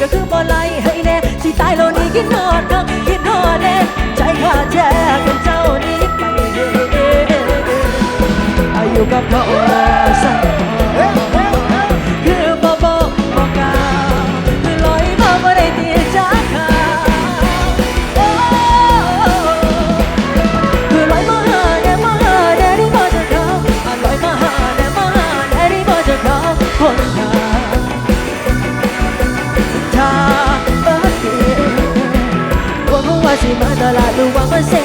ก็คือบอไหลให้แน่สิตายเราวนี่กินอดคักกินอดแน่ใจขาแท้กันเจ้านี้ไปออายุกับเขา todo.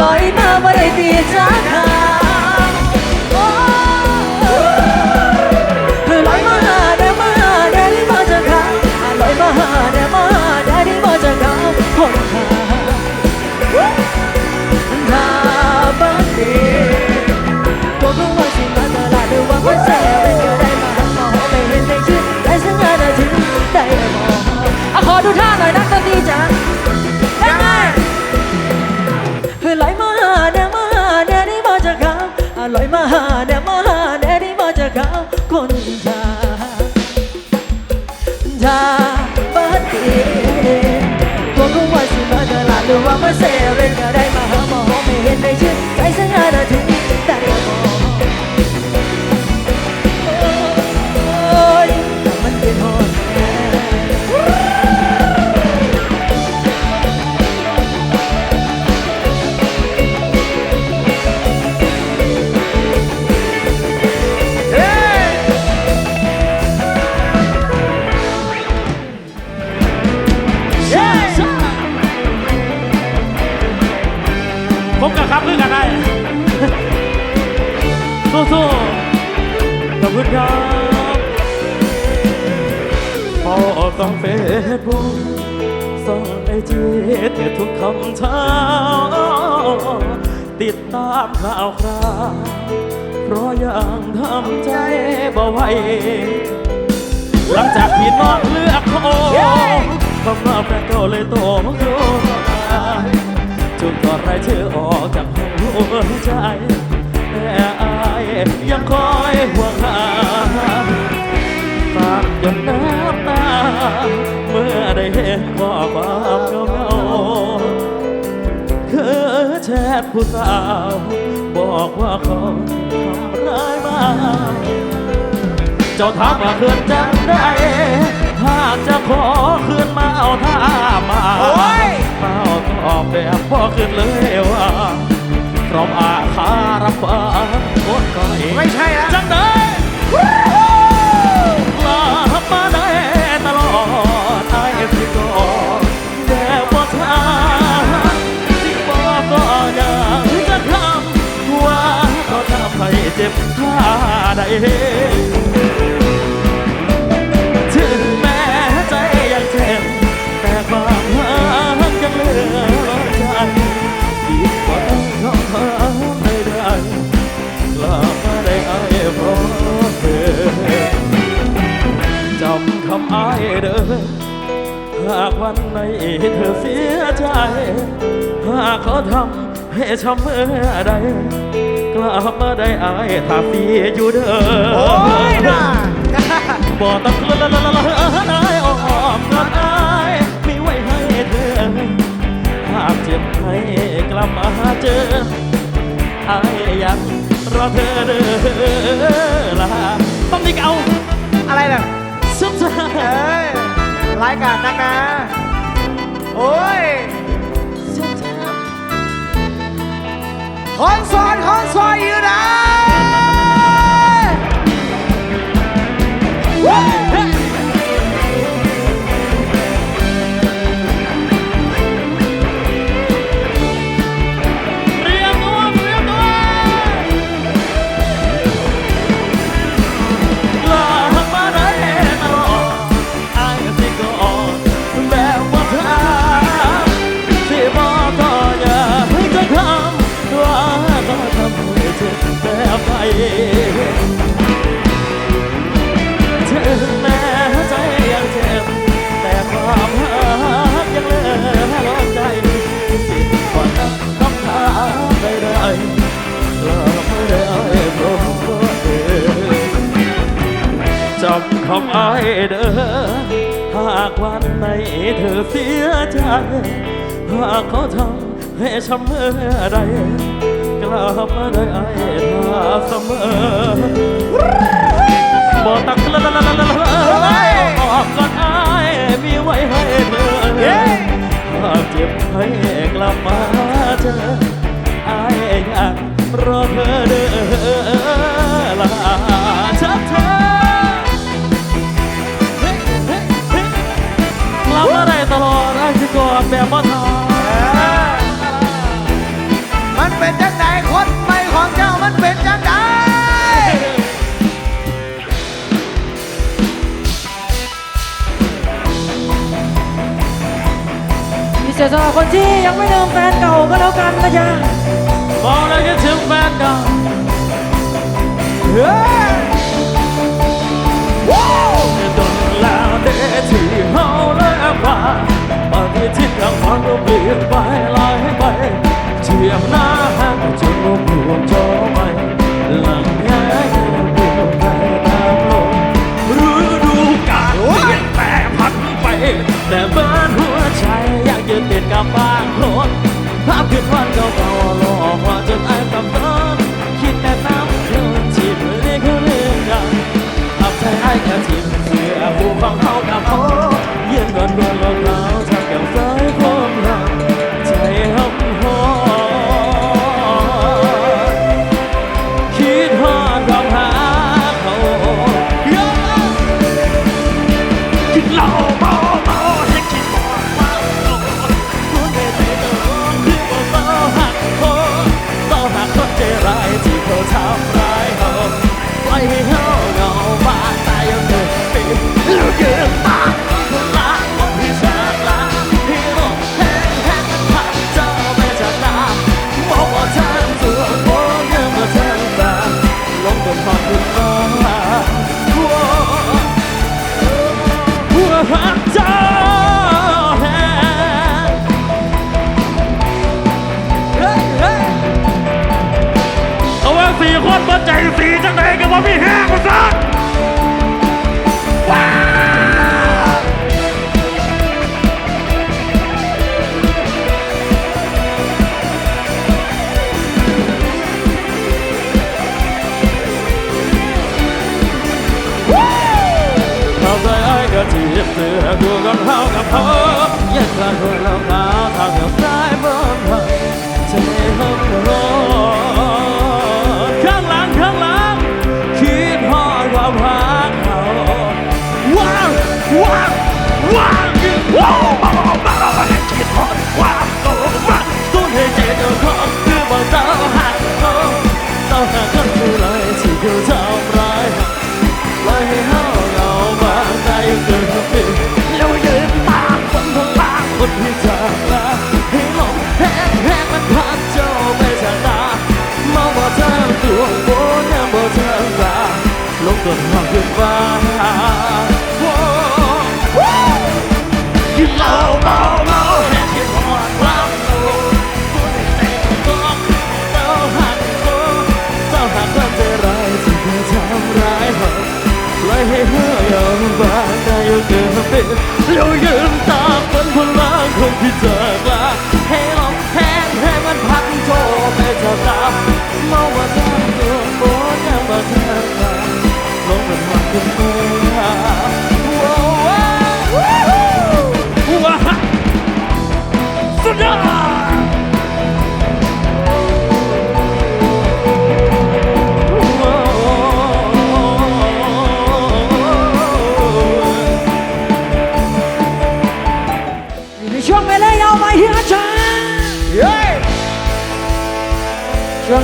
লয় না বাড়াই দিয়ে যায় อต้องเฟซบุ๊กส่องไอจีเธอทุกคำเช้า ติดตามข่าวคราวเพราะยังทำใจบ่ไหวหลังจากพี่น้องเลือกโอ้คำว่าแฟนเก่าเลยโตโยจนตอนไรเชื่อออกจากหัวใจแต่อายยังคอยห่วงหาฝากหยดน้ำ เมื่อได้เห็นข้อความเงาเงาคือแชทผู้สาว บอกว่าเขาทำร้ายมาเจ้าถามว่าเพื่นจังได้ถ้าจะขอคืนมาเอาท่ามาเอาตอบแบบพ่อคืนเลยว่าพร้อมอาคารับฟ้าคตรไกลไม่ใช่ละจังได้ ไรถึงแม้ใจยังแจ็บแต่ความหักยังเหลือใจดีกว่าต้องทไม่ได้กลับมาได้ไอ้เพราะเธอจำคำอ้ายเด้อหากวันไหนเธอเสียใจ หากเขาทำให้ช้ำเมื่อใด ลับมาได้อายถ้าเสียอยู่เด้อโอ้ยน่ะบ่ต้องลัละละละละนายออกรักอายมีไว้ให้เธอหากเจ็บให้กลับมาเจออายยังรอเธอเด้อละต้องมีเอาอะไรล่ะซุปซาเอ้รายการนักนะโอ้ย Hansa! ของไอเด้อหากวันไหนเธอเสียใจ หากเขาทำให้ช้ำเมื่อใดกลับมาได้ไอทาเสมอ สียสละคนที่ยังไม่ลืมแฟนเก่าก็แล้วกันนะจ๊ะบอกเลยวคิดถึงแฟนเก่าเฮ้ยว้าวโดนแล้วเดที่เฮาและผ่าบางทีที่กลางวันเราเปลี่ยนไปหลายไปเทียมหน้าหักจนลมหลวงจน No!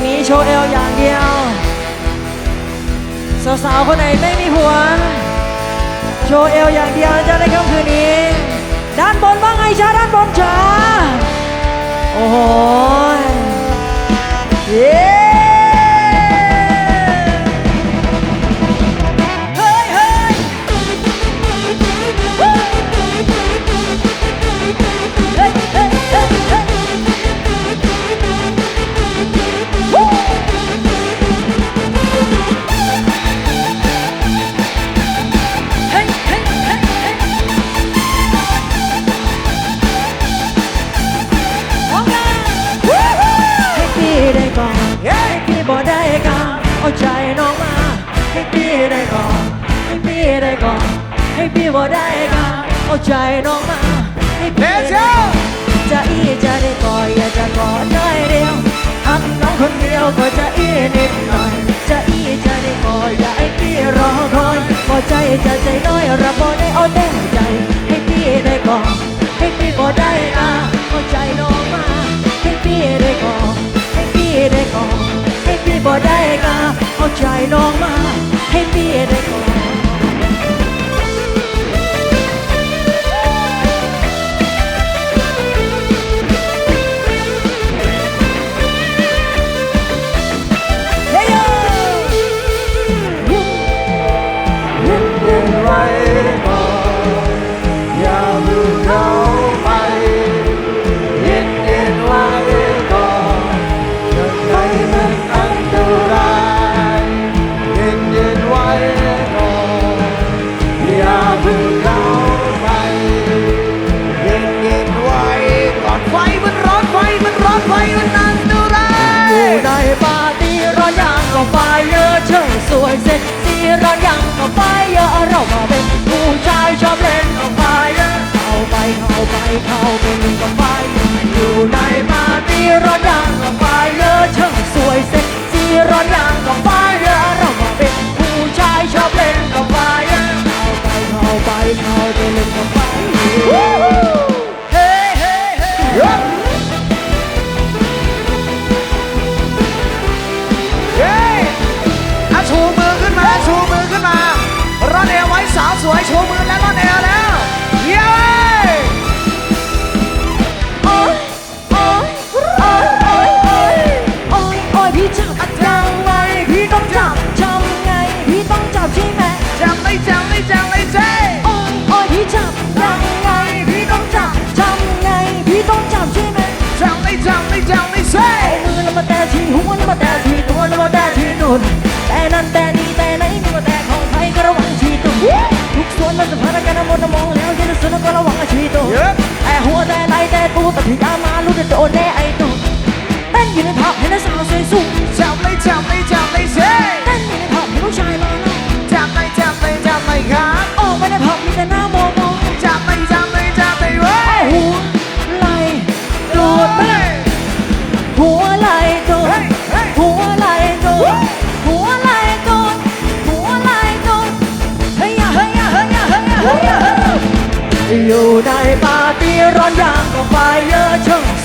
นี้โชว์เอลอย่างเดียว สาวๆคนไหนไม่มีหัว โชว์เอลอย่างเดียวจะได้ค่ำคืนนี้ ด้านบนว่างไงจ้าด้านบนจ้าโอ้โหเย้ ใจน้องมาให้พี่จะอีจะได้กอดอยากจะก่อได้เดียวหักน้องคนเดียวก็จะอีนิดหน่อย จะอีจะได้กอดอยากให้พี่รอคอยพอใจจะใจน้อยรับบ่ได้เอาแต่ใจ ให้พี่ได้กอดให้พี่กอดได้นะพอใจน้องมาให้พี่ได้กอดให้พี่ได้กอดให้พี่กอดได้กะพอใจน้องมา ให้พี่ได้กอด วยเซ็กซี่ร้อนยังก็ไปเยอะเรามาเ你阿妈路的多内爱动，但你的他还能上岁数，讲没讲没讲没谁，但你的他皮肤下一把呢，讲没讲没讲没看，哦，我的他皮的那么萌，讲没讲没讲没喂，หัวไหลโดดหัวไหลโดดหัวไหลโดหัวไหลโดดหัวไหลโดเฮ้ยเฮ้ยเฮ้ยเฮ้ยเฮ้ยเฮ้ยอยู่ในป่ ร้อนยางก็ไฟเยอะช่าง